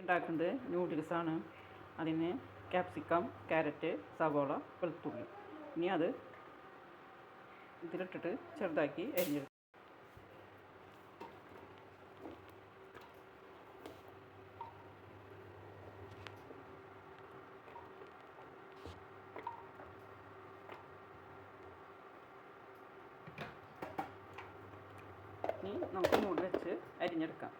ഉണ്ടാക്കുന്നത് നൂഡിൽസാണ് അതിന് capsicum carrot സവോള വെളുത്തുള്ളി. ഇനി അത് ഇതിലിട്ടിട്ട് ചെറുതാക്കി അരിഞ്ഞെടുക്കും. ഇനി നമുക്ക് മൂടി വെച്ച് അരിഞ്ഞെടുക്കാം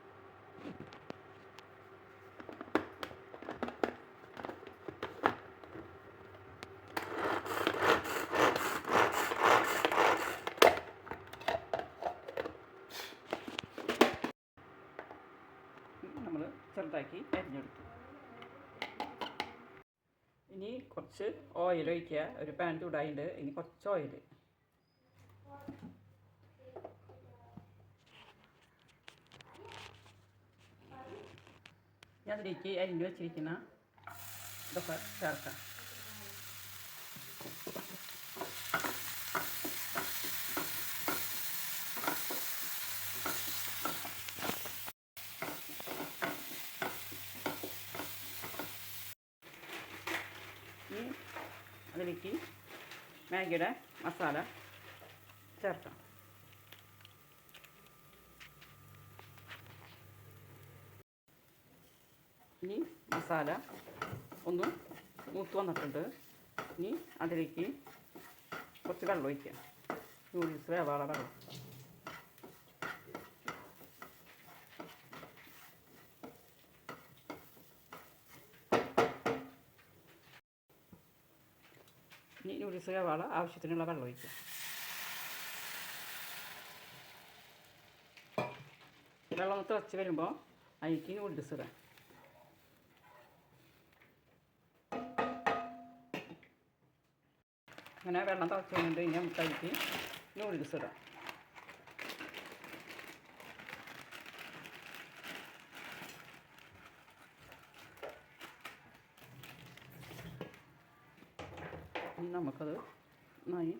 നമ്മൾ ചെറുതാക്കി അരിഞ്ഞെടുത്തു. ഇനി കുറച്ച് ഓയിൽ ഒഴിക്കുക. ഒരു പാൻ ചൂടായിട്ട് ഇനി കുറച്ച് ഓയിൽ ഞാൻ അതിലേക്ക് അരിഞ്ഞു വെച്ചിരിക്കുന്ന ഇതൊക്കെ ചേർക്കാം. ഇനി അതിലേക്ക് മാഗിയുടെ മസാല ചേർക്കാം. ഇനി മസാല ഒന്ന് മൂത്ത് വന്നിട്ടുണ്ട്. ഇനി അതിലേക്ക് കുറച്ച് വെള്ളം ഒഴിക്കാം. നൂഡിൽസ് വേവാള വെള്ളം. ഇനി നൂഡിൽസ് വാള ആവശ്യത്തിനുള്ള വെള്ളം ഒഴിക്കുക. വെള്ളം ഒന്ന് തിളച്ച് വരുമ്പോൾ അതിലേക്ക് ഇടാം. അങ്ങനെ വെള്ളം തിളച്ച് കഴിഞ്ഞിട്ട് ഇനി നമുക്ക് അതിലേക്ക് നൂഡിൽസ് ഇടാം. നമുക്കത് നന്നായി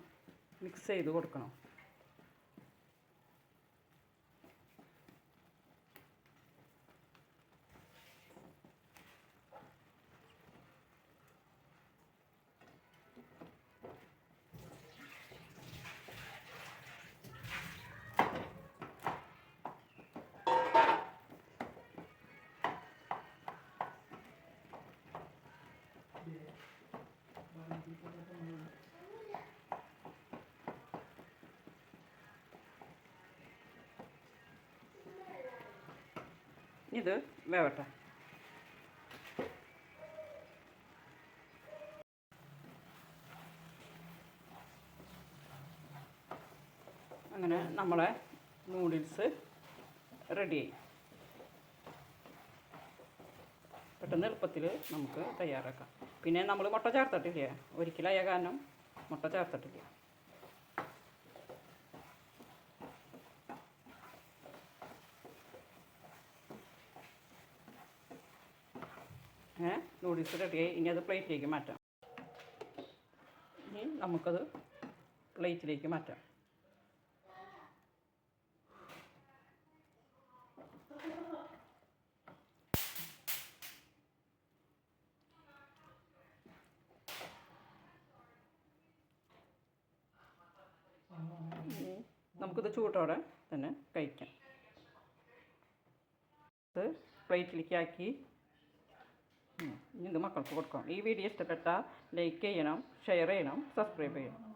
മിക്സ് ചെയ്ത് കൊടുക്കണം. ഇത് വേവട്ടെ. അങ്ങനെ നമ്മളെ നൂഡിൽസ് റെഡിയായി പെട്ടെന്ന് എളുപ്പത്തിൽ നമുക്ക് തയ്യാറാക്കാം. പിന്നെ നമ്മൾ മുട്ട ചേർത്തിട്ടില്ല? ഒരിക്കലായ കാരണം മുട്ട ചേർത്തിട്ടില്ല. നൂഡിൽസ് റെഡിയായി ഇനി അത് പ്ലേറ്റിലേക്ക് മാറ്റാം. ഇനി നമുക്കത് പ്ലേറ്റിലേക്ക് മാറ്റാം. നമുക്കിത് ചൂട്ടോടെ തന്നെ കഴിക്കാം. ഇത് പ്ലേറ്റിലേക്ക് ആക്കി. ഇനി ഇത് മക്കൾക്ക് കൊടുക്കണം. ഈ വീഡിയോ ഇഷ്ടപ്പെട്ടാൽ ലൈക്ക് ചെയ്യണം ഷെയർ ചെയ്യണം സബ്സ്ക്രൈബ് ചെയ്യണം.